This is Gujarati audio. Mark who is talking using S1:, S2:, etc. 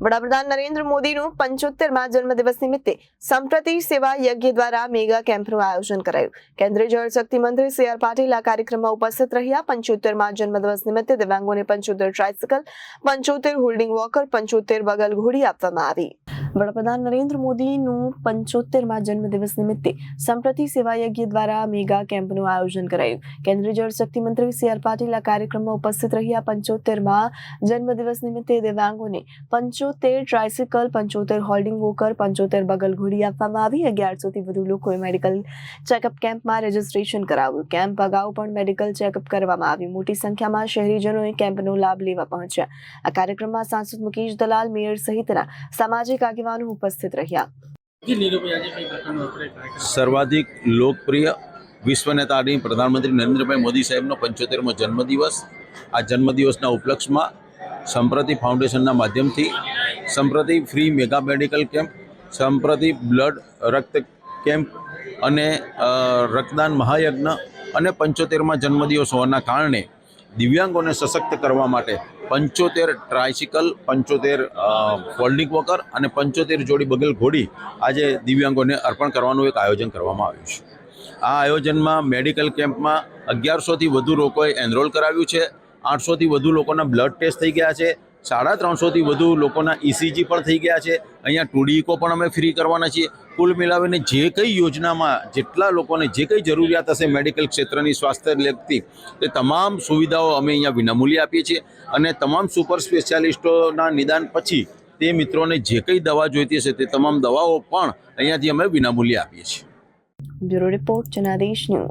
S1: વડાપ્રધાન નરેન્દ્ર મોદીનું પંચોતેરમાં જન્મદિવસ નિમિત્તે સંપ્રતિ સેવા યજ્ઞ દ્વારા મેગા કેમ્પનું આયોજન કરાયું. કેન્દ્રીય જળશક્તિ મંત્રી સી આર પાટીલ આ કાર્યક્રમમાં ઉપસ્થિત રહ્યા. પંચોતેરમાં જન્મદિવસ નિમિત્તે દિવ્યાંગોને પંચોતેર ટ્રાયસિકલ પંચોતેર હોલ્ડિંગ વોકર, પંચોતેર બગલ ઘોડી આપવામાં આવી. વડાપ્રધાન નરેન્દ્ર મોદીનું પંચોતેરમાં જન્મદિવસ નિમિત્તે સંપ્રતિ સેવાયજ્ઞ દ્વારા મેગા કેમ્પનું આયોજન કરાયું. કેન્દ્રીય જળશક્તિ મંત્રી સી આર પાટીલ આ કાર્યક્રમમાં ઉપસ્થિત રહ્યા. પંચોતેરમાં જન્મદિવસ નિમિત્તે દિવ્યાંગોને પંચોતેર ટ્રાયસિકલ, પંચોતેર હોલ્ડિંગ વોકર, પંચોતેર બગલ ઘોડી આપવામાં આવી. અગિયારસોથી વધુ લોકોએ મેડિકલ ચેકઅપ કેમ્પમાં રજીસ્ટ્રેશન કરાવ્યું. કેમ્પ અગાઉ પણ મેડિકલ ચેકઅપ કરવામાં આવ્યું. મોટી સંખ્યામાં શહેરીજનોએ કેમ્પનો લાભ લેવા પહોંચ્યા. આ કાર્યક્રમમાં સાંસદ મુકેશ દલાલ, મેયર સહિતના સામાજિક આગેવાનો ઉપસ્થિત રહ્યા.
S2: સર્વાધિક લોકપ્રિય વિશ્વ નેતાની પ્રધાનમંત્રી નરેન્દ્રભાઈ મોદી સાહેબનો પંચોતેરમો જન્મદિવસ. આ જન્મદિવસના ઉપલક્ષમાં સંપ્રતિ ફાઉન્ડેશનના માધ્યમથી Samprati free mega medical camp, Samprati blood રક્ત કેમ્પ અને રક્તદાન મહાયજ્ઞ અને પંચોતેરમાં જન્મદિવસ હોવાના કારણે દિવ્યાંગોને સશક્ત કરવા માટે પંચોતેર ટ્રાયસિકલ પંચોતેર ફોલ્ડિંગ વોકર અને પંચોતેર જોડી બગલ ઘોડી આજે દિવ્યાંગોને અર્પણ કરવાનું એક આયોજન કરવામાં આવ્યું છે. આ આયોજનમાં મેડિકલ કેમ્પમાં અગિયારસોથી વધુ લોકોએ એનરોલ કરાવ્યું છે. આઠસોથી વધુ લોકોના બ્લડ ટેસ્ટ થઈ ગયા છે. સાડા ત્રણસોથી વધુ લોકોના ઇસીજી પણ થઈ ગયા છે. અહીંયા ટુડીકો પણ અમે ફ્રી કરવાના છીએ. કુલ મિલાવીને જે કંઈ યોજનામાં જેટલા લોકોને જે કંઈ જરૂરિયાત હશે મેડિકલ ક્ષેત્રની સ્વાસ્થ્ય લગતી, તે તમામ સુવિધાઓ અમે અહીંયા વિનામૂલ્યે આપીએ છીએ. અને તમામ સુપર સ્પેશિયાલિસ્ટોના નિદાન પછી તે મિત્રોને જે કંઈ દવા જોઈતી હશે તે તમામ દવાઓ પણ અહીંયાથી અમે વિનામૂલ્યે આપીએ છીએ.
S1: Bureau report, Janadesh news.